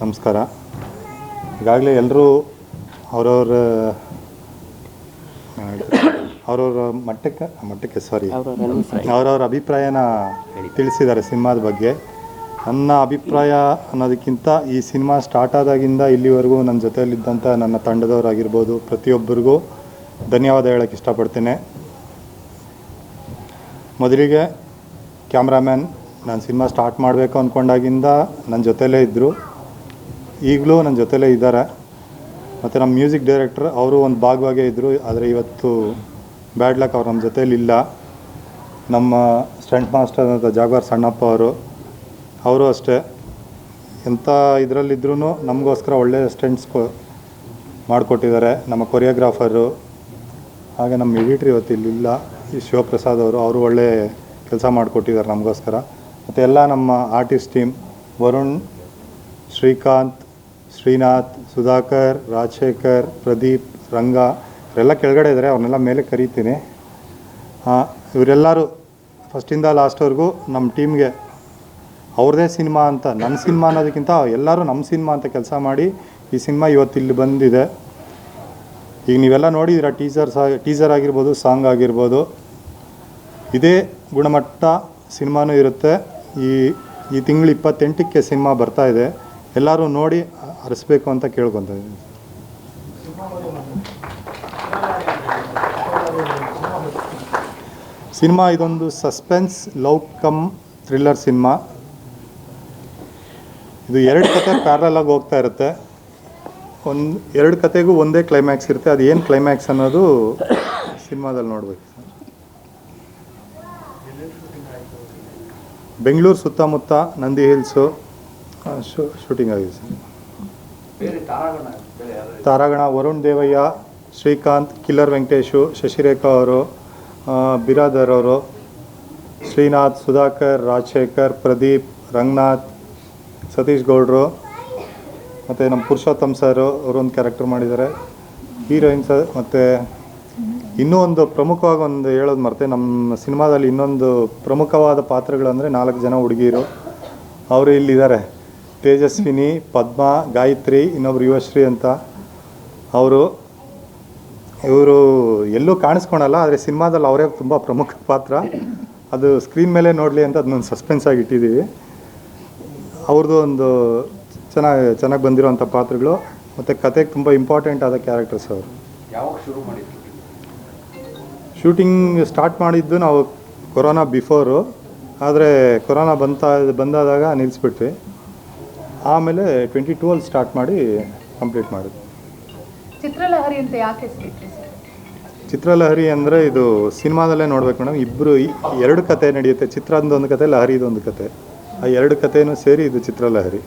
ನಮಸ್ಕಾರ. ಈಗಾಗಲೇ ಎಲ್ಲರೂ ಅವ್ರವ್ರ ಅವ್ರವ್ರ ಮಟ್ಟಕ್ಕೆ ಮಟ್ಟಕ್ಕೆ ಸಾರಿ ಅವ್ರವ್ರ ಅಭಿಪ್ರಾಯನ ತಿಳಿಸಿದ್ದಾರೆ ಸಿನಿಮಾದ ಬಗ್ಗೆ. ನನ್ನ ಅಭಿಪ್ರಾಯ ಅನ್ನೋದಕ್ಕಿಂತ ಈ ಸಿನಿಮಾ ಸ್ಟಾರ್ಟ್ ಆದಾಗಿಂದ ಇಲ್ಲಿವರೆಗೂ ನನ್ನ ಜೊತೆಯಲ್ಲಿದ್ದಂಥ ನನ್ನ ತಂಡದವರಾಗಿರ್ಬೋದು ಪ್ರತಿಯೊಬ್ಬರಿಗೂ ಧನ್ಯವಾದ ಹೇಳಕ್ಕೆ ಇಷ್ಟಪಡ್ತೇನೆ. ಮೊದಲಿಗೆ ಕ್ಯಾಮ್ರಾಮ್ಯಾನ್, ನಾನು ಸಿನಿಮಾ ಸ್ಟಾರ್ಟ್ ಮಾಡಬೇಕು ಅಂದ್ಕೊಂಡಾಗಿಂದ ನನ್ನ ಜೊತೆಲೇ ಇದ್ದರು ಈಗಲೂ ನನ್ನ ಜೊತೆಲೇ ಇದ್ದಾರೆ. ಮತ್ತು ನಮ್ಮ ಮ್ಯೂಸಿಕ್ ಡೈರೆಕ್ಟ್ರ್ ಅವರು ಒಂದು ಭಾಗವಾಗೇ ಇದ್ದರು ಆದರೆ ಇವತ್ತು ಬ್ಯಾಡ್ ಲಕ್ ಅವ್ರು ನಮ್ಮ ಜೊತೇಲಿ ಇಲ್ಲ. ನಮ್ಮ ಸ್ಟಂಟ್ ಮಾಸ್ಟರ್ ಅಂತ ಜಾಗವಾರ್ ಸಣ್ಣಪ್ಪ ಅವರು ಅವರು ಅಷ್ಟೇ. ಎಂಥ ಇದರಲ್ಲಿದ್ರೂ ನಮಗೋಸ್ಕರ ಒಳ್ಳೆಯ ಸ್ಟಂಟ್ಸ್ ಮಾಡಿಕೊಟ್ಟಿದ್ದಾರೆ. ನಮ್ಮ ಕೊರಿಯೋಗ್ರಾಫರು, ಹಾಗೆ ನಮ್ಮ ಎಡಿಟ್ರ್ ಇವತ್ತು ಇಲ್ಲಿಲ್ಲ. ಈ ಶಿವಪ್ರಸಾದ್ ಅವರು ಅವರು ಒಳ್ಳೆ ಕೆಲಸ ಮಾಡಿಕೊಟ್ಟಿದ್ದಾರೆ ನಮಗೋಸ್ಕರ. ಮತ್ತು ಎಲ್ಲ ನಮ್ಮ ಆರ್ಟಿಸ್ಟ್ ಟೀಮ್, ವರುಣ್, ಶ್ರೀಕಾಂತ್ ಶ್ರೀನಾಥ್, ಸುಧಾಕರ್, ರಾಜಶೇಖರ್, ಪ್ರದೀಪ್, ರಂಗ, ಇವರೆಲ್ಲ ಕೆಳಗಡೆ ಇದ್ದಾರೆ, ಅವ್ರನ್ನೆಲ್ಲ ಮೇಲೆ ಕರೀತೀನಿ. ಇವರೆಲ್ಲರೂ ಫಸ್ಟಿಂದ ಲಾಸ್ಟ್ವರೆಗೂ ನಮ್ಮ ಟೀಮ್ಗೆ ಅವ್ರದ್ದೇ ಸಿನಿಮಾ ಅಂತ ನನ್ನ ಸಿನಿಮಾ ಅನ್ನೋದಕ್ಕಿಂತ ಎಲ್ಲರೂ ನಮ್ಮ ಸಿನಿಮಾ ಅಂತ ಕೆಲಸ ಮಾಡಿ ಈ ಸಿನಿಮಾ ಇವತ್ತು ಇಲ್ಲಿ ಬಂದಿದೆ. ಈಗ ನೀವೆಲ್ಲ ನೋಡಿದ್ದೀರ ಟೀಸರ್ಸ್ ಟೀಸರ್ ಆಗಿರ್ಬೋದು, ಸಾಂಗ್ ಆಗಿರ್ಬೋದು. ಇದೇ ಗುಣಮಟ್ಟ ಸಿನಿಮಾನೂ ಇರುತ್ತೆ. ಈ ಈ ತಿಂಗಳು ಇಪ್ಪತ್ತೆಂಟಕ್ಕೆ ಸಿನಿಮಾ ಬರ್ತಾ ಇದೆ. ಎಲ್ಲರೂ ನೋಡಿ ಹರಿಸ್ಬೇಕು ಅಂತ ಕೇಳ್ಕೊತಾ ಸಿನಿಮಾ ಇದೊಂದು suspense love cum thriller cinema. ಇದು ಎರಡು ಕತೆ ಪ್ಯಾರಲ್ ಆಗಿ ಹೋಗ್ತಾ ಇರುತ್ತೆ. ಒಂದು, ಎರಡು ಕತೆಗೂ ಒಂದೇ ಕ್ಲೈಮ್ಯಾಕ್ಸ್ ಇರುತ್ತೆ. ಅದು ಏನು ಕ್ಲೈಮ್ಯಾಕ್ಸ್ ಅನ್ನೋದು ಸಿನಿಮಾದಲ್ಲಿ ನೋಡ್ಬೇಕು. ಬೆಂಗಳೂರು ಸುತ್ತಮುತ್ತ ನಂದಿ ಹಿಲ್ಸು. ಶೂಟಿಂಗ್ ಆಗಿದೆ ಸರ್. ತಾರಾಗಣ ವರುಣ್ ದೇವಯ್ಯ ಶ್ರೀಕಾಂತ್ ಕಿಲ್ಲರ್ ವೆಂಕಟೇಶು ಶಶಿರೇಖಾ ಅವರು ಬಿರಾದರ್ ಅವರು ಶ್ರೀನಾಥ್ ಸುಧಾಕರ್ ರಾಜಶೇಖರ್ ಪ್ರದೀಪ್ ರಂಗನಾಥ್ ಸತೀಶ್ ಗೌಡ್ರು ಮತ್ತು ನಮ್ಮ ಪುರುಷೋತ್ತಮ್ ಸರ್ ಅವರೊಂದು ಕ್ಯಾರೆಕ್ಟರ್ ಮಾಡಿದ್ದಾರೆ. ಹೀರೋಯಿನ್ ಸರ್ ಮತ್ತು ಇನ್ನೂ ಒಂದು ಪ್ರಮುಖವಾಗಿ ಒಂದು ಹೇಳೋದು ಮರ್ತೆ ನಮ್ಮ ಸಿನಿಮಾದಲ್ಲಿ ಇನ್ನೊಂದು ಪ್ರಮುಖವಾದ ಪಾತ್ರಗಳು ಅಂದರೆ ನಾಲ್ಕು ಜನ ಹುಡುಗಿಯರು ಅವರು ಇಲ್ಲಿದ್ದಾರೆ. ತೇಜಸ್ವಿನಿ ಪದ್ಮ ಗಾಯತ್ರಿ ಇನ್ನೊಬ್ರು ಯುವಶ್ರೀ ಅಂತ ಅವರು ಇವರು ಎಲ್ಲೂ ಕಾಣಿಸ್ಕೊಳಲ್ಲ ಆದರೆ ಸಿನಿಮಾದಲ್ಲಿ ಅವರೇ ತುಂಬ ಪ್ರಮುಖ ಪಾತ್ರ. ಅದು ಸ್ಕ್ರೀನ್ ಮೇಲೆ ನೋಡಲಿ ಅಂತ ಅದನ್ನೊಂದು ಸಸ್ಪೆನ್ಸ್ ಆಗಿ ಇಟ್ಟಿದ್ದೀವಿ ಅವ್ರದ್ದು ಒಂದು ಚೆನ್ನಾಗಿ ಚೆನ್ನಾಗಿ ಬಂದಿರೋಂಥ ಪಾತ್ರಗಳು ಮತ್ತು ಕತೆಗೆ ತುಂಬ ಇಂಪಾರ್ಟೆಂಟ್ ಆದ ಕ್ಯಾರೆಕ್ಟರ್ಸ್ ಅವರು. ಯಾವಾಗ ಶುರು ಮಾಡಿದ್ದು ಶೂಟಿಂಗ್ ಸ್ಟಾರ್ಟ್ ಮಾಡಿದ್ದು ನಾವು ಕೊರೋನಾ ಬಿಫೋರು ಆದರೆ ಕೊರೋನಾ ಬಂತ ಬಂದಾದಾಗ ನಿಲ್ಲಿಸ್ಬಿಟ್ವಿ ಆಮೇಲೆ ಟ್ವೆಂಟಿ ಟೂ ಅಲ್ಲಿ ಸ್ಟಾರ್ಟ್ ಮಾಡಿ ಕಂಪ್ಲೀಟ್ ಮಾಡಿದ್ವಿ. ಚಿತ್ರಲಹರಿ ಅಂತ ಯಾಕೆ ಸರ್? ಚಿತ್ರಲಹರಿ ಅಂದರೆ ಇದು ಸಿನಿಮಾದಲ್ಲೇ ನೋಡ್ಬೇಕು ಮೇಡಮ್. ಇಬ್ಬರು ಎರಡು ಕತೆ ನಡೆಯುತ್ತೆ. ಚಿತ್ರದ ಒಂದು ಕತೆ ಲಹರಿದೊಂದು ಕತೆ. ಆ ಎರಡು ಕಥೆನೂ ಸೇರಿ ಇದು ಚಿತ್ರಲಹರಿ.